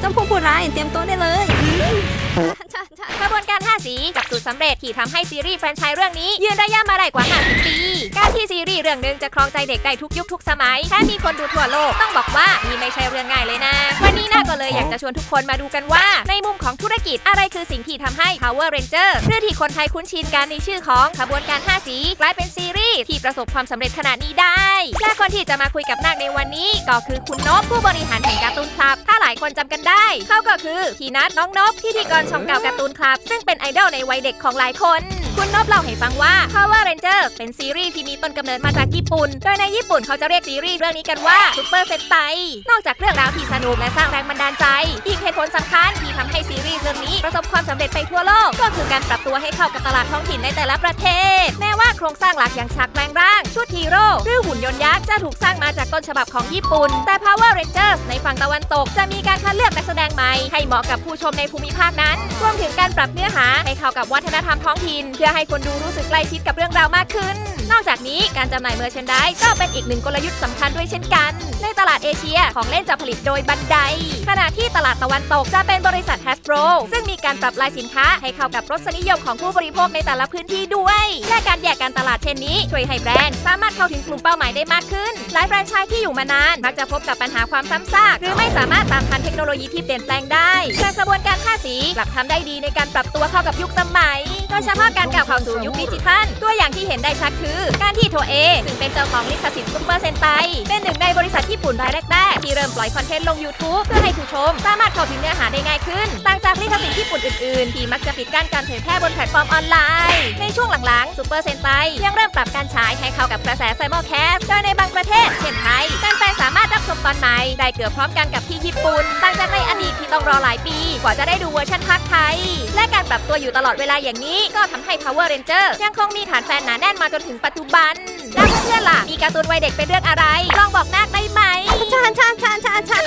เจ้าพวกผู้ร้ายเตรียมตัวได้เลย กระบวนการ 5 สีกับสูตรสำเร็จที่ทำให้ซีรีส์แฟรนไชส์เรื่องนี้ ยืนระยะมาได้กว่า 50 ปี การที่ซีรีส์เรื่องหนึ่งจะครองใจเด็กได้ทุกยุคทุกสมัยแค่มีคนดูทั่วโลกต้องบอกว่านี่ไม่ใช่เรื่องง่ายเลยนะ วันนี้นะ เลยอยากจะชวนทุกคนมาดูกันว่า ในมุมของธุรกิจอะไรคือสิ่งที่ทำให้ Power Ranger หรือที่คนไทยคุ้นชินกันในชื่อของขบวนการ 5 สี กลายเป็นซีรีส์ที่ประสบความสำเร็จขนาดนี้ได้ และคนที่จะมาคุยกับนาคในวันนี้ ก็คือคุณนพผู้บริหารแห่งการ์ตูนคลับ ถ้าหลายคนจำกันได้เขาก็คือพี่นัทน้องนพพิธีกรช่องเก่าการ์ตูนคลับ ซึ่งเป็นไอดอลในวัยเด็กของหลายคน คุณนพเล่าให้ฟังว่า Power Ranger เป็นซีรีส์ที่มีต้นกำเนิดมาจากญี่ปุ่น โดยในญี่ปุ่นเขาจะเรียกซีรีส์เรื่องนี้กันว่า Super Sentai นอกจากเรื่องราวที่สนุกและสร้างแรงบันดาลใจ อีกเหตุผลสำคัญที่ทำให้ซีรีส์เรื่องนี้ประสบความสำเร็จไปทั่วโลก ก็คือการปรับตัวให้เข้ากับตลาดท้องถิ่นในแต่ละประเทศ แม้ว่าโครงสร้างหลักอย่างฉากแปลงร่าง ชุดฮีโร่หรือหุ่นยนต์ยักษ์จะถูกสร้างมาจากต้นฉบับของญี่ปุ่น แต่ Power Rangers ในฝั่งตะวันตกจะมีการคัดเลือกนักแสดงใหม่ให้เหมาะกับผู้ชมในภูมิภาคนั้นรวมถึงการปรับเนื้อหาให้เข้ากับวัฒนธรรมท้องถิ่นเพื่อให้คนดูรู้สึกใกล้ชิดกับเรื่องราวมากขึ้น นอกจากนี้การจำหน่ายเมอร์เชนดายก็เป็นอีกหนึ่งกลยุทธ์สำคัญด้วยเช่นกัน ในตลาดเอเชียของเล่นจะผลิตโดยบันได ขณะที่ตลาดตะวันตกจะเป็นบริษัท Hasbro ซึ่งมีการปรับลายสินค้าให้เข้ากับรสนิยมของผู้บริโภคในแต่ละพื้นที่ด้วย และการแยกการตลาดเช่นนี้ ช่วยให้แบรนด์สามารถเข้าถึงกลุ่มเป้าหมายได้มากขึ้น หลายแบรนด์ชายที่อยู่มานานมักจะพบกับปัญหาความซ้ำซากหรือไม่สามารถตามทันเทคโนโลยีที่เปลี่ยนแปลงได้แต่กระบวนการ5 สีกลับทำได้ดีในการปรับตัวเข้ากับยุคสมัย โดยเฉพาะการก้าวเข้าสู่ยุคดิจิทัล ตัวอย่างที่เห็นได้ชัดคือ การที่โทเอ ซึ่งเป็นเจ้าของลิขสิทธิ์ซุปเปอร์เซนไตเป็นหนึ่งในบริษัทญี่ปุ่นรายแรกๆที่เริ่มปล่อยคอนเทนต์ลง YouTube เพื่อให้ผู้ชม สามารถเข้าถึงเนื้อหาได้ง่ายขึ้น ต่างจากลิขสิทธิ์ญี่ปุ่นอื่นๆ ที่มักจะปิดกั้นการเผยแพร่บนแพลตฟอร์มออนไลน์ ในช่วงหลังๆซุปเปอร์เซนไตยังเริ่มปรับการฉายให้เข้ากับกระแสไซมอลแคสโดยในบางประเทศ เช่นไทยแฟ ตอนไหม่ได้เกือบพร้อมกันกับที่ญี่ปุ่นต่างจากในอดีตที่ต้องรอหลายปี กว่าจะได้ดูเวอร์ชันภาคไทย และการปรับตัวอยู่ตลอดเวลาอย่างนี้ ก็ทำให้ Power Ranger ยังคงมีฐานแฟนหนาแน่นมาจนถึงปัจจุบันแล้วเพื่อนๆล่ะมีการ์ตูนวัยเด็กเป็นเรื่องอะไร ลองบอกนาคได้ไหมชานชานชานชานชาน